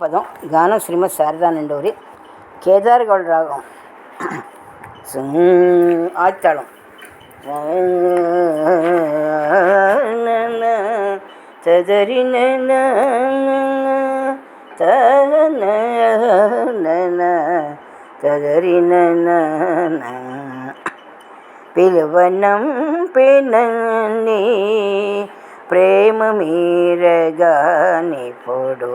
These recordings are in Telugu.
పదం గానం శ్రీమతి శారదా నిండూరి రాగం సింగ్ ఆదితాళం చదరి చదరి పిలువనం పినని ప్రేమ మీరగా నిపుడు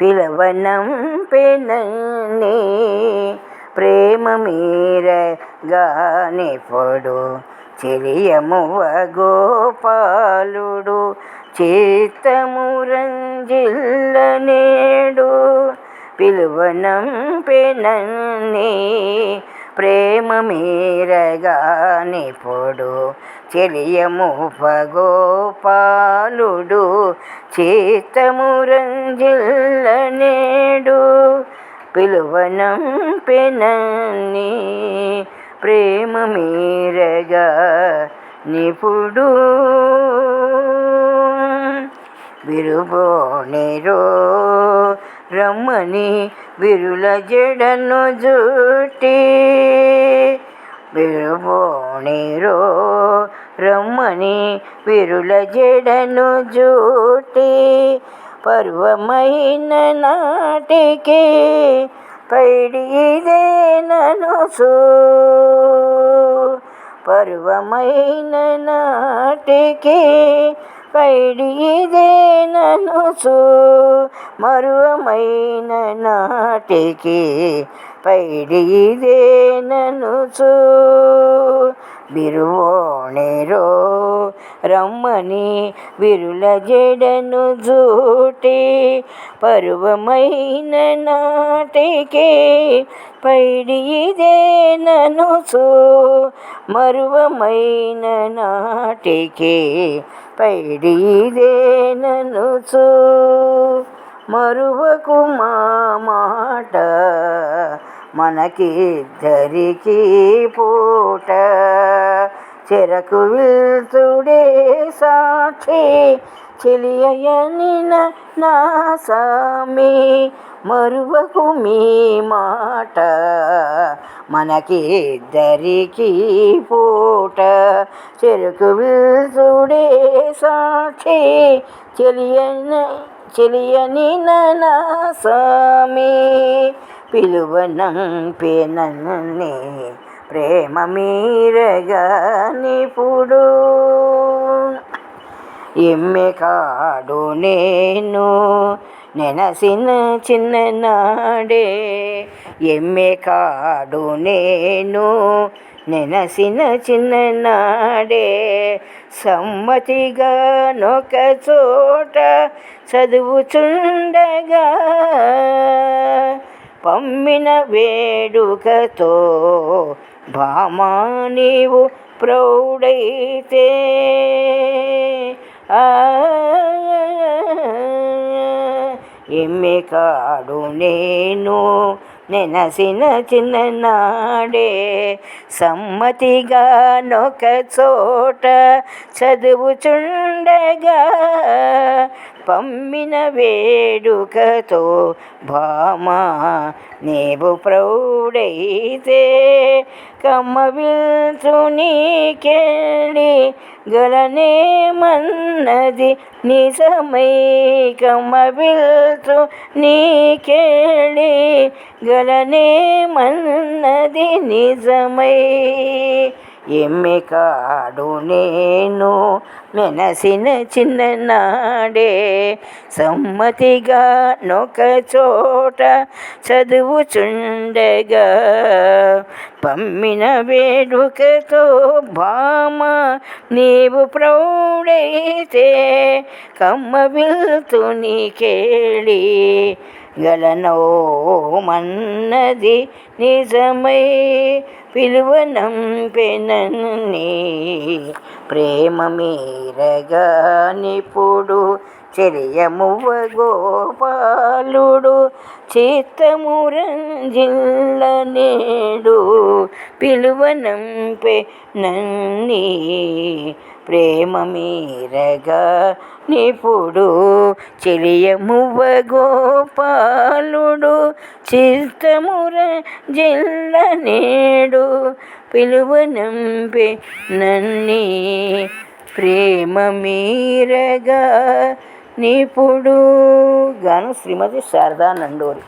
పిలవనం పినని ప్రేమ మీరగాని పొడు చెలియమువ గోపాలుడు చిత్తము రంజిల్ల నేడు పిలువనం పెనని ప్రేమ మీరగా నిపుడు చెలియము గోపాలుడు చిత్తము రంజిల్ల నేడు పిలువనం పెనన్ని ప్రేమ మీరగా నిపుడు. విరుబోనిరో రమ్మని విరుల జడను జుట్టి విరుబోనిరో రమ్మని విరుల జడను జూటి పర్వమైన నాటికి పైడి ఇదే పర్వమైన నాటికి పైడి ఇదే ననుసు మరువమైన నాటికి పైడి ఇదే ననుసు బిరువోణిరో రమ్మని విరుల జడను జూటి పరువమైన నాటికే పైడి ఇదే ననుసు మరువమైన నాటికే పైడి ఇదే ననుసు మరువకు మా మాట మనకిద్దరికి పూట. చెరకు విల్తుడే సాక్షి చెలియని నా సామి మరువకు మీ మాట మనకి ఇద్దరికి పూట. చెరుకు విల్తుడే సాక్షి చెలియని చెలియని నా స్వామి పిలువనం పేనని ప్రేమ మీరగా నిపుడు? ఎమ్మె కాడు నేను నెనసిన చిన్ననాడే ఎమ్మె కాడు నేను నెనసిన చిన్ననాడే సమ్మతిగా నొక చోట చదువుచుండగా పమ్మిన వేడుకతో భామా నీవు ప్రౌఢైతే ఎమ్మె కాడు నేను నెనసిన చిన్ననాడే సమ్మతిగా నొక చోట చదువుచుండగా పమ్మిన వేడుకతో భామా నీవు ప్రౌడైతే. కమ్మ విల్చు నీకెళ్ళి గలనేమన్నది నిజమై. కమ్మ విల్చు నీకెళ్ళి గలనేమన్నది నిజమై. ఎమ్మె కాడు నేను మెనసిన చిన్ననాడే సమ్మతిగా నొక చోట చదువుచుండగా పమ్మిన వేడుకతో భామ నీవు ప్రౌడైతే కమ్మ విల్తు నీకేళి గలనో మన్నది నిజమై పిలువనం పెనని ప్రేమ మీరగా నిపుడు చెరియమువ గోపాలుడు చిత్తమురంజిల్ల నేడు పిలువనంపే నన్ని ప్రేమ మీరగా నిపుడు చెలియమువ గోపాలుడు చిత్తముర జిల్ల నేడు పిలువనంపే నన్ని ప్రేమ మీరగా నిపుడు గాను శ్రీమతి శారదా నండూరి.